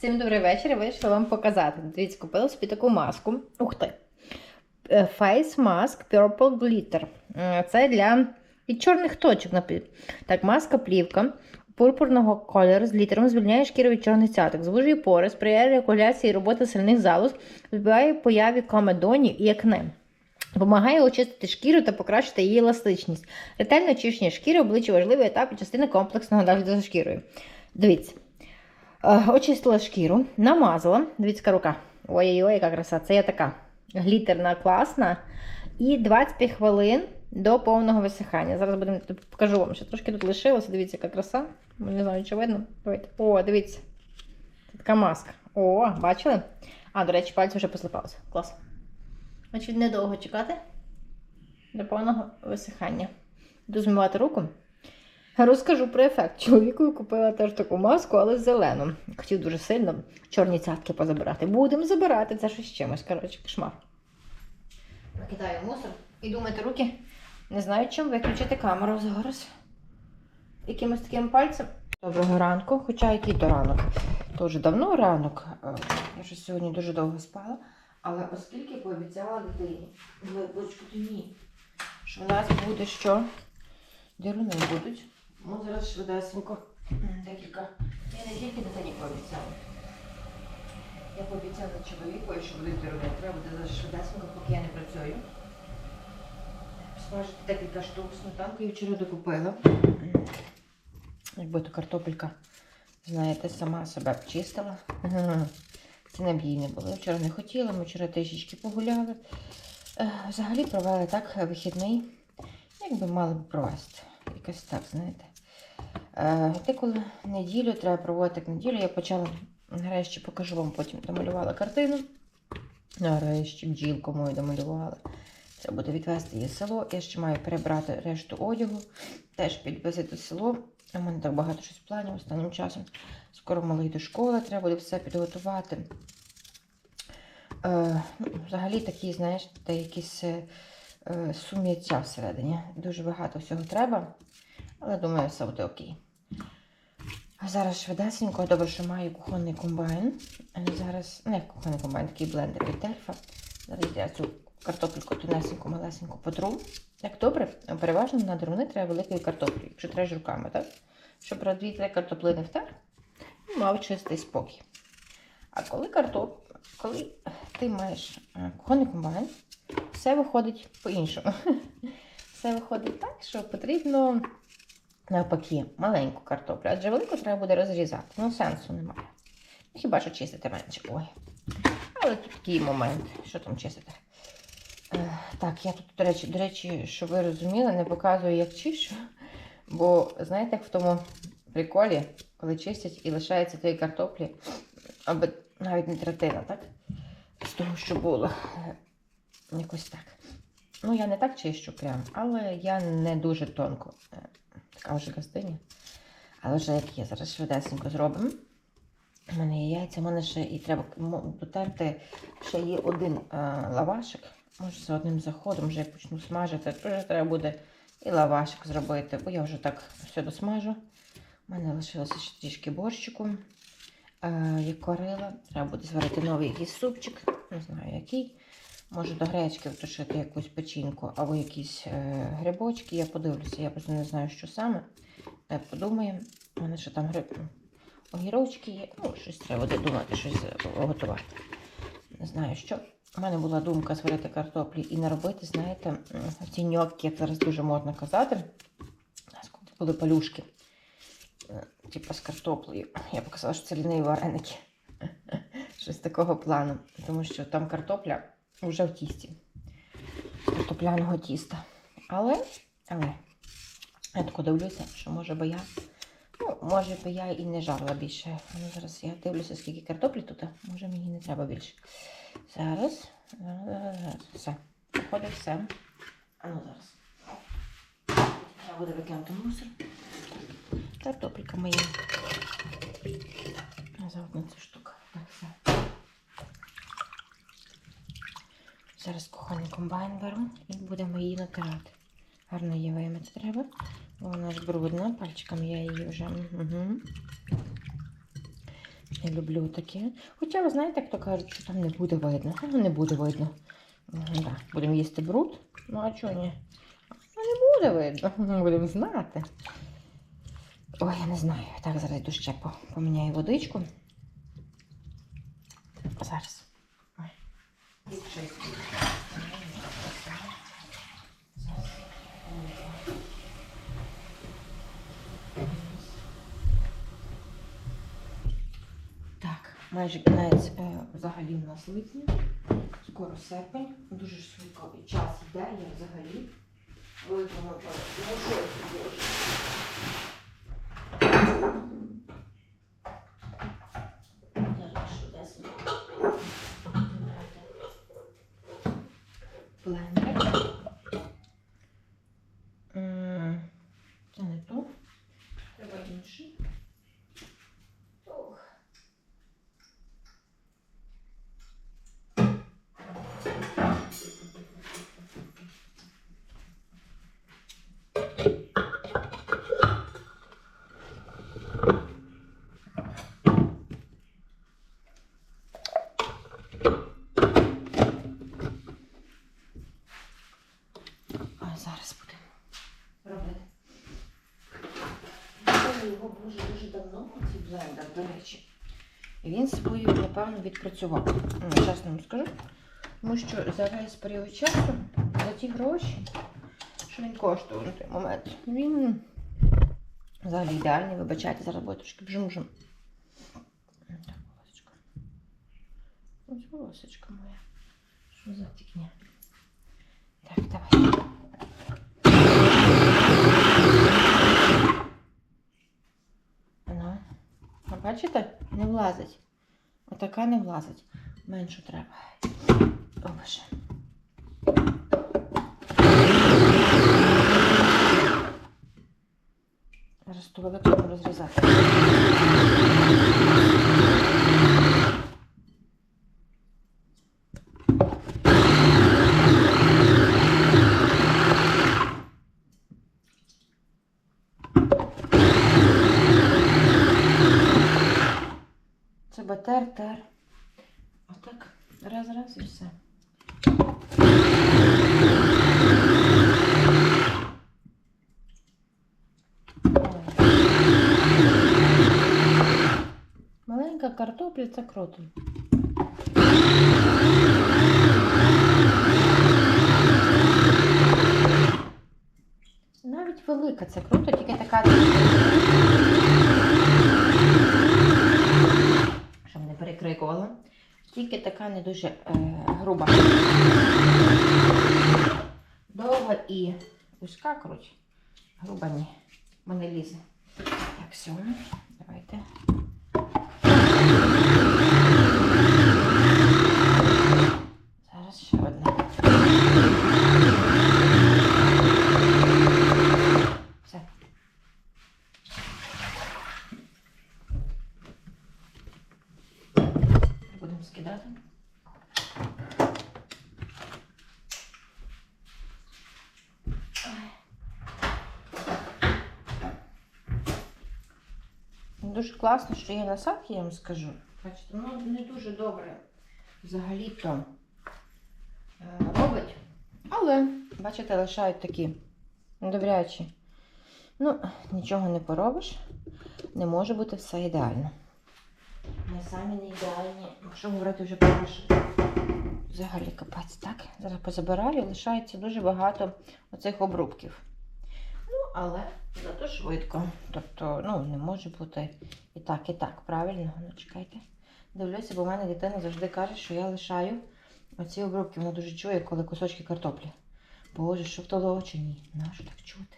Всім добрий вечір. Вирішила вам показати. Дивіться, купила собі таку маску. Ух ти. Е, Face Mask Purple Glitter. Е, Це для від чорних точок. Так, маска плівка пурпурного кольору з глітером звільняє шкіру від чорних цяток, звужує пори, сприяє регуляції роботи сильних залоз, збиває появі комедонів і акне. Допомагає очистити шкіру та покращити її еластичність. Ретельне очищення шкіри обличчя важливий етап і частина комплексного догляду за шкірою. Дивіться. Е, Очистила шкіру, намазала. Дивіться, рука. Ой-ой-ой, яка краса. Це я така глітерна, класна. І 25 хвилин до повного висихання. Зараз будемо покажу вам, що трошки тут лишилося. Дивіться, яка краса. Не знаю, чи видно. О, дивіться. Це така маска. О, бачили? А, до речі, пальці вже послипалися. Клас. Значить, недовго чекати до повного висихання. Буду змивати руку. Розкажу про ефект. Чоловіку купила теж таку маску, але зелену. Хотів дуже сильно чорні цятки позабирати. Будемо забирати, це щось чимось. Коротше, кошмар. Викидаю мусор і думайте руки. Не знаю, чим виключити камеру зараз. Якимось таким пальцем. Доброго ранку, хоча який то ранок. То вже давно ранок. Е, Я щось сьогодні дуже довго спала. Але оскільки пообіцяла дитині, ти ні, що в нас буде що? Деруни будуть. Ну, зараз швидесенько декілька. Я не тільки дитині пообіцяла. Я пообіцяла чоловіку, що будуть деруни. Треба буде зараз швидесенько, поки я не працюю. Смажити декілька штук сметанку я вчора докупила. Якби то картопелька, знаєте, сама себе чистила. Ціни б їй не було. Вчора не хотіла, ми вчора трішечки погуляли. Е, Взагалі провели так вихідний, як би мали б провести. Якось так, знаєте. Е, Деколи неділю треба проводити неділю. Я почала, нарешті покажу вам, потім домалювала картину. Нарешті бджілку мою домалювала. Треба буде відвести її село. Я ще маю перебрати решту одягу, теж підвезти село. У мене так багато щось планів останнім часом. Скоро малий до школи, треба буде все підготувати. Е, ну, взагалі такі, знаєш, та якісь е, е, сум'яття всередині. Дуже багато всього треба, але думаю, все буде окей. А зараз швидесенько, добре, що маю кухонний комбайн. Зараз, не кухонний комбайн, такий блендер від Дельфа. Зараз я цю картопельку тонесеньку, малесеньку потру. Як добре, переважно на дрони треба великої картоплі, якщо треш руками, так? Щоб про дві-три картоплини втер, і мав чистий спокій. А коли картоп, коли ти маєш е, кухонний комбайн, все виходить по-іншому. Все виходить так, що потрібно навпаки маленьку картоплю, адже велику треба буде розрізати. Ну, сенсу немає. Ну, Хіба що чистити менше. Ой. Але тут такий момент, що там чистити. Е, Так, я тут, до речі, до речі, щоб ви розуміли, не показую, як чищу. Бо знаєте, як в тому приколі, коли чистять і лишається тієї картоплі, аби навіть не третина, так? З того, що було. Е, Якось так. Ну, я не так чищу прям, але я не дуже тонко. Е, Така вже гостиня. Але вже як є, зараз швидесенько зробимо. У мене є яйця, у мене ще і треба дотерти ще є один е, лавашик. Може, за одним заходом вже я почну смажити. То вже треба буде і лавашик зробити, бо я вже так все досмажу. У мене лишилося ще трішки борщику. Е, як корила. Треба буде зварити новий якийсь супчик. Не знаю який. Може до гречки втушити якусь печінку або якісь е, грибочки. Я подивлюся, я просто не знаю, що саме. Е, подумаємо. У мене ще там гриб... огірочки є. Ну, щось треба буде думати, щось е, готувати. Не знаю що. У мене була думка зварити картоплі і наробити, знаєте, ці ньокки, як зараз дуже можна казати. У були палюшки, е, типу з картоплею. Я показала, що це ліниві вареники. Щось такого плану. Тому що там картопля вже в тісті. Картопляного тіста. Але, але, я тако дивлюся, що може би я. Ну, може би я і не жарла більше. Ну, зараз я дивлюся, скільки картоплі тут. Може мені не треба більше. Зараз. Зараз, зараз, зараз. Все. Виходить все. А ну зараз. Треба буде викинути мусор. Картопелька моя. Заодно ця штука. Так, все. Зараз кухонний комбайн беру і будемо її натирати. Гарно її вимити треба, бо вона ж брудна, пальчиком я її вже. Угу. не люблю таке. Хоча, ви знаєте, як то кажуть, що там не буде видно. Ну, не буде видно. М, Да. Будемо їсти бруд. Ну, а чого ні? Ну, не буде видно. Будемо знати. Ой, я не знаю. Так, зараз йду ще поміняю водичку. Зараз. Ой. Так, майже кінець е, взагалі в нас липня. Скоро серпень. Дуже швидко час йде, я взагалі. Великому ну, Я його боже дуже давно, цей блендер, до речі. Він свою, напевно, відпрацював. Ну, чесно вам скажу. Тому що за весь період часу, за ті гроші, що він коштував на той момент, він взагалі ідеальний. Вибачайте, зараз буде трошки бжим-бжим. Так, волосечко. Ось волосечко моя. Що за фігня? Так, давай. Ну, а бачите, не влазить. Отака не влазить. Меншу треба. О, Боже. Зараз ту велику розрізати. Це батер, тер. Отак. Раз, раз і все. Маленька картопля це круто. Навіть велика це круто, тільки така. Не. Тільки така не дуже е, груба. Довга і вузька, коротше. Груба ні. Мене лізе. Так, все. Давайте. Зараз ще одна. Все. Будемо скидати. Дуже класно, що є насадки, я вам скажу. Бачите, ну не дуже добре взагалі-то е, робить. Але, бачите, лишають такі добрячі. Ну, нічого не поробиш. Не може бути все ідеально. Ми самі не ідеальні. Якщо говорити вже про наш взагалі капець, так? Зараз позабираю, лишається дуже багато оцих обрубків. Але зато швидко. Тобто, ну, не може бути і так, і так. Правильно? Ну, чекайте. Дивлюся, бо в мене дитина завжди каже, що я лишаю оці обрубки. Вона дуже чує, коли кусочки картоплі. Боже, що в чи ні? Нащо так чути?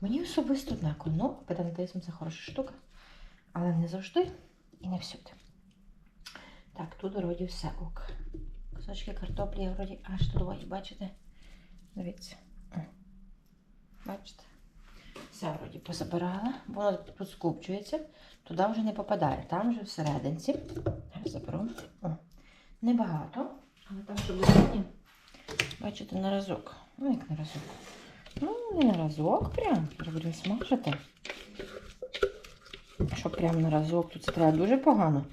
Мені особисто однаково. Ну, педантизм це хороша штука, але не завжди і не всюди. Так, тут вроді все ок. Кусочки картоплі я вроді аж тут бачите? Дивіться. Бачите? Все вроді позабирала, воно тут скупчується, туди вже не попадає, там вже всерединці. Заберу. О, небагато, але там, щоб було, бачите, на разок. Ну, як на разок. Ну, не на разок прям. Вже будемо смажити. Щоб прям на разок, тут це треба дуже погано.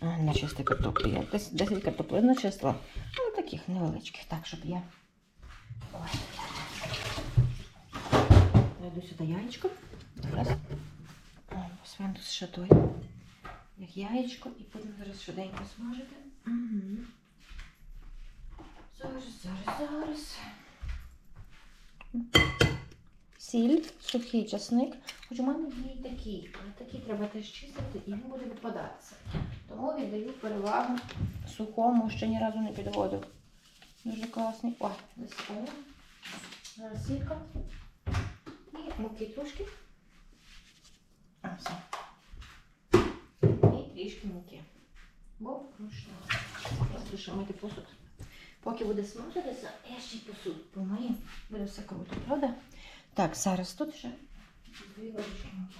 А, Начисти картоплю. Я десь 10 картоплин начисла. Ну, таких невеличких, так, щоб я. Найду сюди яєчко. Зараз. З шатою. Як яєчко, і будемо зараз швиденько смажити. Угу. Зараз, зараз, зараз. Сіль, сухий часник. Хоч у мене є і такий, але такий треба теж чистити і він буде випадатися. Тому віддаю перевагу сухому, ще ні разу не підводив. Дуже класний. Ой, засипаю. Зараз сілька. Муки трошки. А, все. І трішки муки. Бо ручно. Просто ще мити посуд. Поки буде смажитися, я ще й посуд помию. Буде все круто, правда? Так, зараз тут ще дві ложечки муки.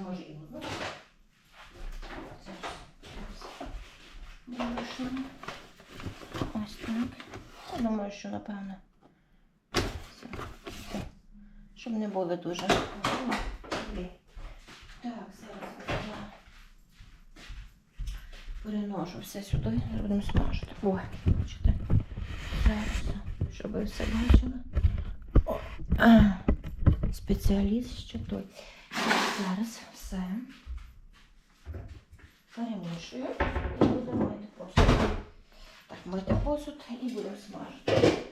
Може і одну. Зараз. Ось так. Я думаю, що напевно. Щоб не були дуже. Так, зараз я переношу все сюди, будемо смажити. Ой, бачите. Зараз, щоб ви все бачили. Спеціаліст ще той. Зараз все перемішую і будемо мити посуд. Так, мити посуд і будемо смажити.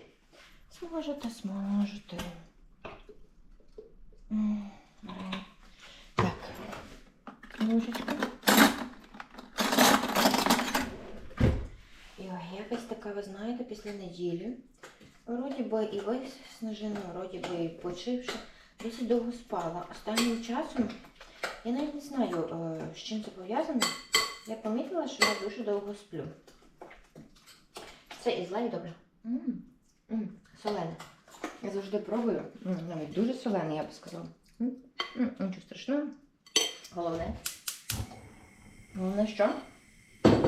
Смажити, смажити. М. Так, ложечка. І якась така, ви знаєте, після неділі. Вроді би і виснажена, вроді би і почивши. Досить довго спала. Останнім часом я навіть не знаю, е, з чим це пов'язано. Я помітила, що я дуже довго сплю. Це і зла, і добре. М, м, Солене. Я завжди пробую. Навіть дуже солене, я би сказала. Нічого страшного. Головне. Головне що?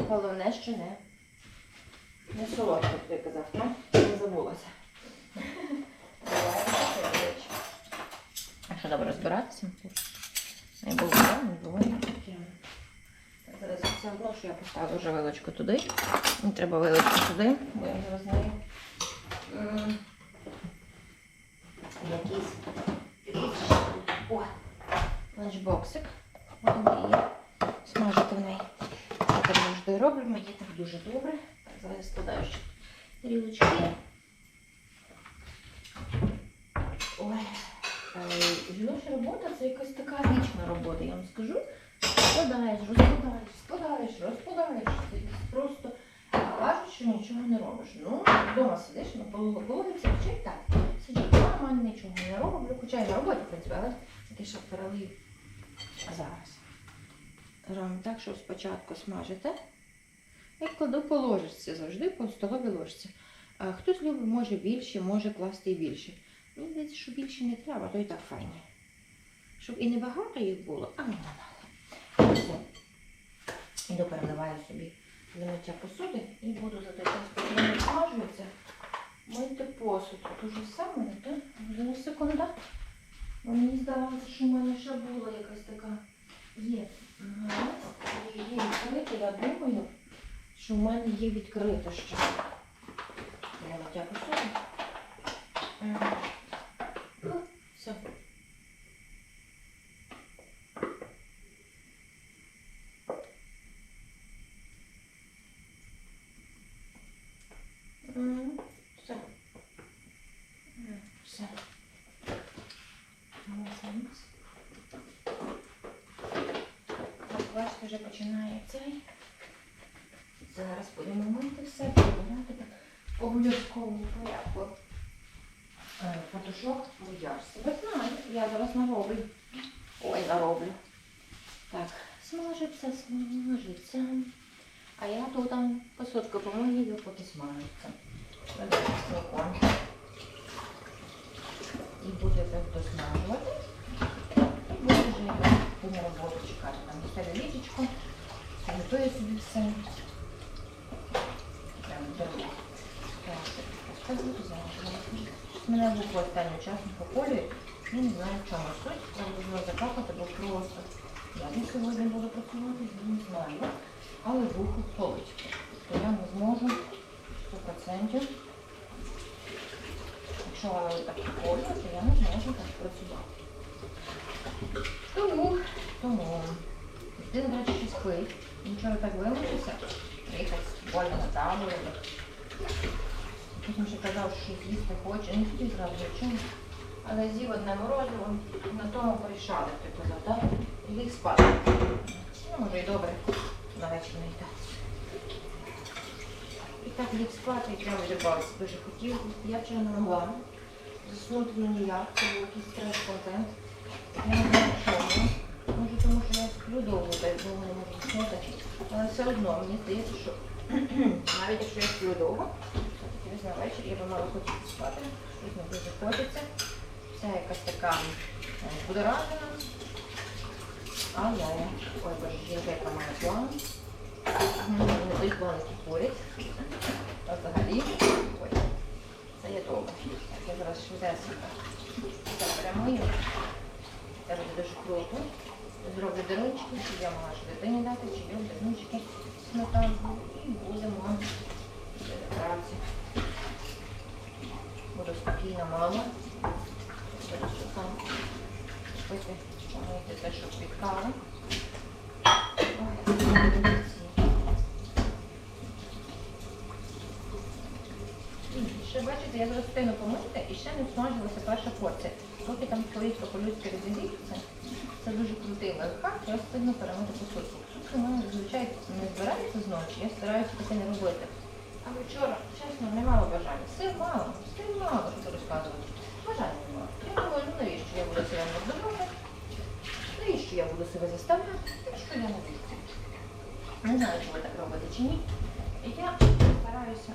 Головне, що не. Не солодко, як ти казав, так? Не забулася. А що добре розбиратися? Не було, не було. Зараз все одно, що я поставлю вже вилочку туди. Не треба вилочку туди, бо я зараз нею м, якийсь якийсь о, ланчбоксик. Будемо її смажити в неї. Я так завжди роблю, мені так дуже добре. Зараз складаю ще тарілочки. Ой, е, жіноча робота це якась така вічна робота, я вам скажу. Складаєш, розкладаєш, складаєш, розкладаєш. Це просто кажуть, що нічого не робиш. Ну, вдома сидиш, на полу логіці, вчить так. Сиджу вдома, нічого не роблю, хоча й на роботі, в але такий ще перелив зараз. Робимо так, що спочатку смажите. Я кладу по ложечці, завжди по столовій ложці. А хтось любить, може більше, може класти і більше. Мені здається, що більше не треба, то і так файні. Щоб і не багато їх було, а не мало. Іду переливаю собі для посуди і буду за той час, поки вони смажуються, мити посуд. Тут уже все мене, так? Зараз секунда. Бо Мені здавалося, що в мене ще була якась така є. Ага. Є, відкрита, я думаю, що в мене є відкрита ще. Для миття посуди. Ну, Все. Все. Все. Молодець. Так, бачите, вже починає цей. Зараз будемо мити все, в обов'язковому порядку. Е, Фотошоп боярся. Ви знаєте, я зараз нароблю. Ой, нароблю. Так, смажиться, смажиться. А я тут там посудку помию, поки смажиться. І буде так досмажувати. Буде на роботу чекати. Там ставлю літочку, готую собі все. Мене буква останнім часом поколює. Я не знаю, в чому суть. Треба було закапати, бо просто я сьогодні буду працювати, не знаю. Але руку колить. Тобто я не зможу 100%. Якщо вона так колить, то я не зможу так працювати. Тому, тому. Ти, до речі, ще спить. Він Вчора так вимучився. Приїхав больно на таборі. Потім ще казав, що з'їсти хоче. Не хотів зразу нічого. Але з'їв одне морозиво, на тому порішали, ти казав, так? І ліг спати. Ну, може і добре, на вечір не йде. І так ліг спати, і прямо відрибався. Дуже хотів. Я вчора не могла. Заснути ну ніяк, це був якийсь треш-контент. Я не знаю. Може, тому що я сплю довго, так довго не можу заснути. Але все одно, мені здається, що навіть якщо я сплю довго, то візьме вечір, я би мала хотіти спати. Щось не дуже хочеться. Вся якась така будоражена. Але, ой боже, жінка, яка має план. Той план, який курить. А взагалі, ой, це є. Так, я зараз швидесенько це прямую. Це розведу круто. Зроблю дирочки, чи я ж дитині дати, чи я дирочки сметанку. І будемо праці. Буду спокійна мама. Пити, помити те, що підкали. Ще бачите, я зараз встигну помити і ще не смажилася перша порція. Поки там чоловічка по-людськи розігріється, це дуже крутий лайфхак, я встигну перемити посудку. Посудка в мене зазвичай не збирається зночі, я стараюся таке не робити. Але вчора, чесно, не мала бажання. Сил мало, сил мало, що це розказувати. Бажання не мало. Я думаю, ну навіщо я буду себе роздавати, навіщо я буду себе заставляти, якщо я не. Не знаю, чи ви так робите чи ні. І я стараюся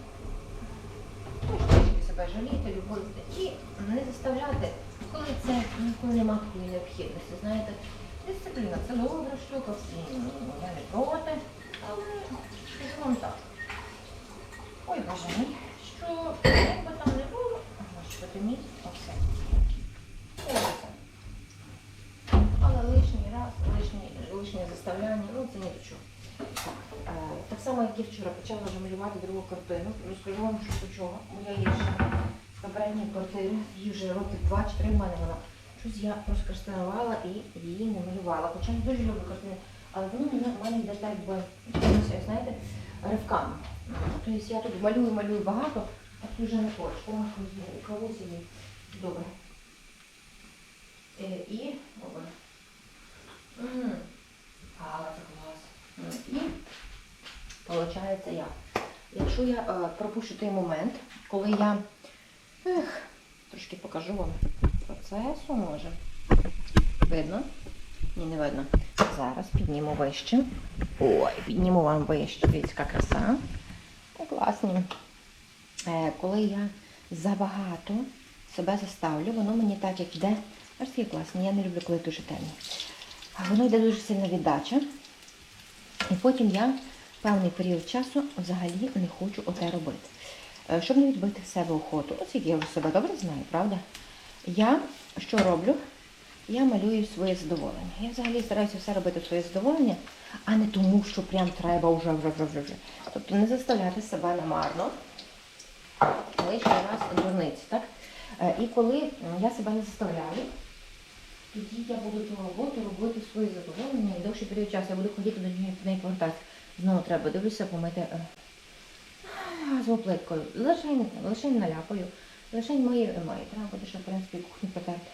себе жаліти, любити і не заставляти, коли це ніколи немає такої необхідності. Знаєте, дисципліна це добра штука, всі я не проти, але вам так. Ой, боже мій, що як би там не було, господи мій, оце. Ось. Але лишній раз, лишнє заставляння, ну це ні до чого. Е, Так само, як і вчора почала вже малювати другу картину. Розкажу вам, що до чого. Бо я є ще з попередньої квартири, її вже років 2 чи 3 в мене вона. Щось я розкрастинувала і її не малювала. Хоча я дуже люблю картини. Але воно в мене йде так би, знаєте, ривками. Тобто я тут малюю, малюю багато, а тут вже не хочу. О, кого собі. Добре. Е, І. Але. М, І Получається як? Якщо я е, пропущу той момент, коли я ех, трошки покажу вам процесу, може. Видно? Ні, не видно. Зараз підніму вище. Ой, підніму вам вище. Дивіться, яка краса. Ну, класні. Е, коли я забагато себе заставлю, воно мені так як йде. Аж такі класні. Я не люблю, коли дуже темно. Воно йде дуже сильна віддача. І потім я певний період часу взагалі не хочу оте робити. Е, Щоб не відбити в себе охоту. Ось як я вже себе добре знаю, правда? Я що роблю? Я малюю своє задоволення. Я взагалі стараюся все робити своє задоволення, а не тому, що прям треба вже, вже, вже, вже. Тобто не заставляти себе намарно лишній раз дурниці, так? Е, І коли я себе не заставляю, тоді я буду ту роботу робити своє задоволення і довший період часу я буду ходити до неї, неї повертатися. Знову треба дивлюся, помити е, газову плиткою. Лишень, лишень наляпаю, лишень мию і. Треба буде ще, в принципі, кухню потерти.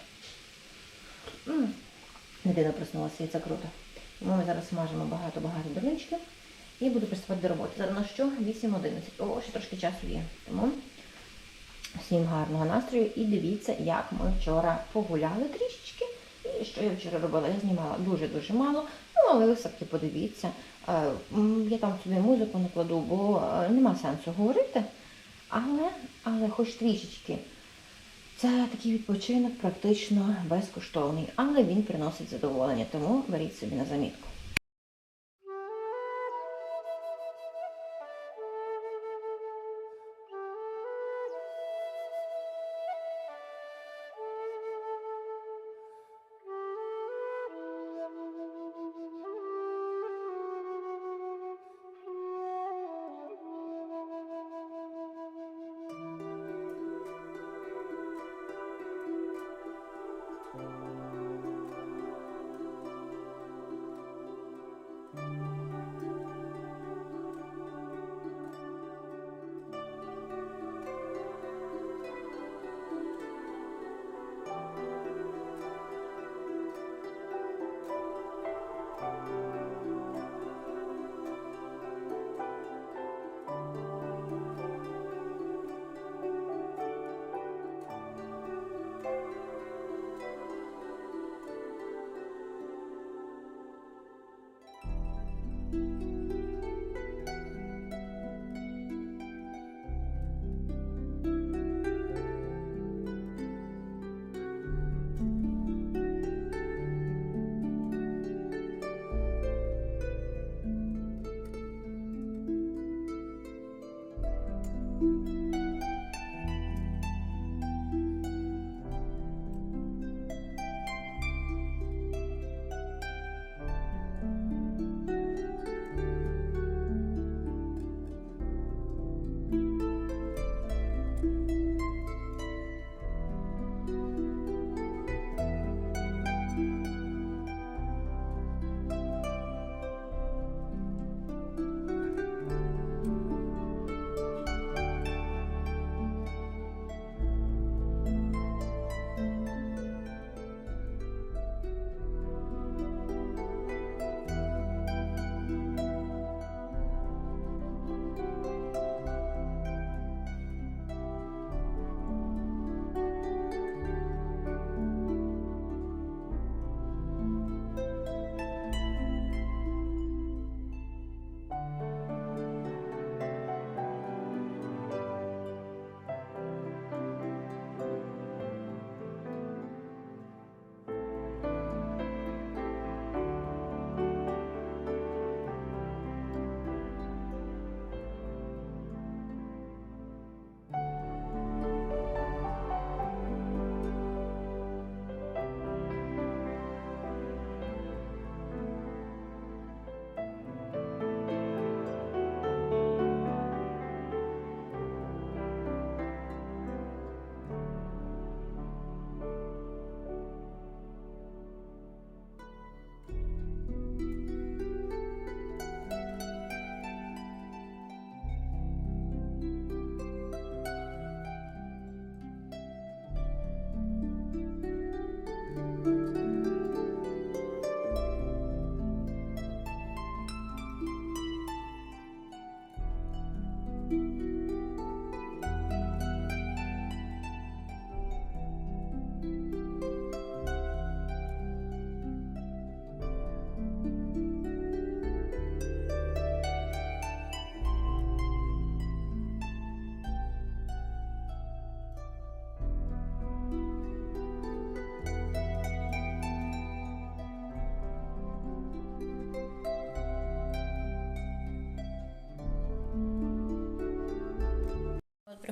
Дитина проснулася, і це круто. Ми зараз смажимо багато-багато дерничків і буду приступати до роботи. Зараз на що? 8.11. О, ще трошки часу є. Тому всім гарного настрою і дивіться, як ми вчора погуляли трішечки. Що я вчора робила? Я знімала дуже-дуже мало. Ну, але ви все-таки подивіться. Е, Я там собі музику накладу, бо е, нема сенсу говорити. Але, але хоч трішечки. Це такий відпочинок практично безкоштовний, але він приносить задоволення, тому беріть собі на замітку.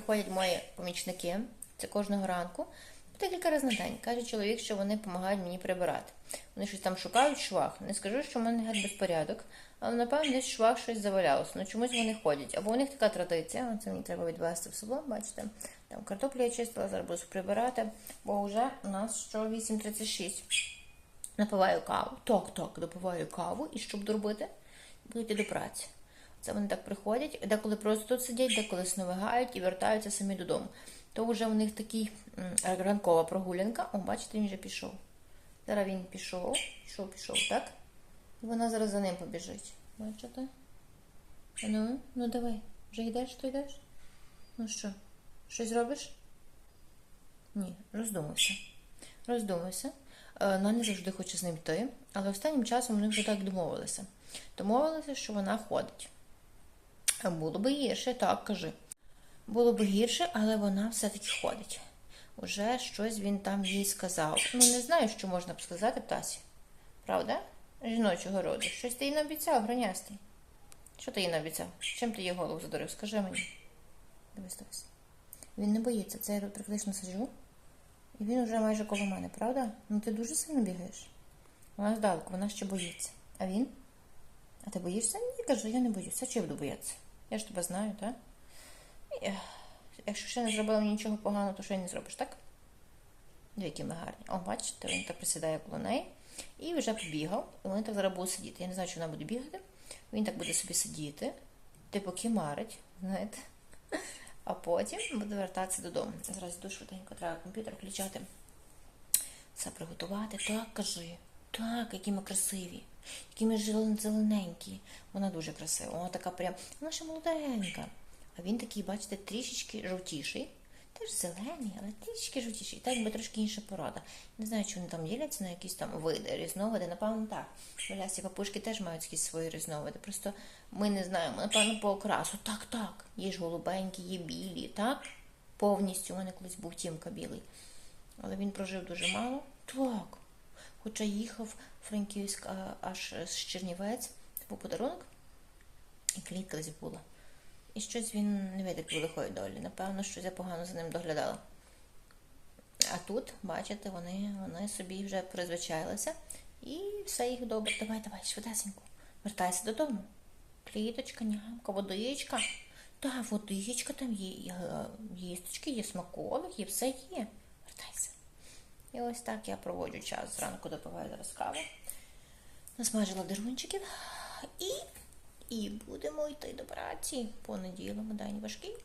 Приходять мої помічники, це кожного ранку, декілька разів на день. Каже чоловік, що вони допомагають мені прибирати. Вони щось там шукають швах. Не скажу, що в мене геть безпорядок, але напевно десь швах щось завалялося. Ну чомусь вони ходять. Або у них така традиція, це мені треба відвести в село, бачите. Там картоплю я чистила, зараз буду прибирати, бо вже у нас що 8.36. Напиваю каву. Так, допиваю каву, і щоб доробити, буду йти до праці. Це вони так приходять, деколи просто тут сидять, деколи сновигають і вертаються самі додому. То вже у них такий ранкова прогулянка. О, бачите, він вже пішов. Зараз він пішов, пішов, пішов, так? І вона зараз за ним побіжить. Бачите? Ну, ну давай, вже йдеш, то йдеш? Ну що, щось робиш? Ні, роздумався. Роздумався. Е, Вона не завжди хоче з ним йти, але останнім часом вони вже так домовилися. Домовилися, що вона ходить. А Було би гірше, так кажи. Було б гірше, але вона все-таки ходить. Уже щось він там їй сказав. Ну, не знаю, що можна б сказати птасі. Правда? Жіночого роду. Щось ти їй наобіцяв, гронястий. Що ти їй наобіцяв? Чим ти їй голову задурив? Скажи мені. Дивись, дивись. Він не боїться, це я тут практично сиджу. І він вже майже коло мене, правда? Ну ти дуже сильно бігаєш. Вона здалеку, вона ще боїться. А він? А ти боїшся? Ні, кажу, я не боюся. Чи буду боятися? Я ж тебе знаю, так? Якщо ще не зробила мені нічого поганого, то що й не зробиш, так? Які ми гарні. О, бачите, він так присідає коло неї. І вже побігав, і вони так зараз будуть сидіти. Я не знаю, чи вона буде бігати. Він так буде собі сидіти, типу кімарить, знаєте. А потім буде вертатися додому. Зараз йду швиденько, треба комп'ютер включати. Все приготувати. Так, кажи. Так, які ми красиві, які ми зелененькі. Вона дуже красива. Вона така прям, вона ще молоденька. А він такий, бачите, трішечки жовтіший. Теж зелений, але трішки жовтіший. Так би трошки інша порода. Не знаю, чи вони там діляться на якісь там види, різновиди. Напевно, так. Болясті папушки теж мають якісь свої різновиди. Просто ми не знаємо, напевно, по окрасу. Так, так. Є ж голубенькі, є білі, так? Повністю. У мене колись був тімка білий. Але він прожив дуже мало. Так. Хоча їхав Франківськ аж з Чернівець, це був подарунок, і клітка була. І щось він не у лихої долі. Напевно, щось я погано за ним доглядала. А тут, бачите, вони, вони собі вже призвичайлися. І все їх добре. Давай, давай, швидесенько. Вертайся додому. Кліточка, нямка, водичка. Та, водичка там є, є е, їсточки, є смаколик, є все є. Вертайся. І ось так я проводжу час. Зранку допиваю зараз каву. Насмажила дергунчиків. І, і будемо йти до праці. Понеділок, день важкий.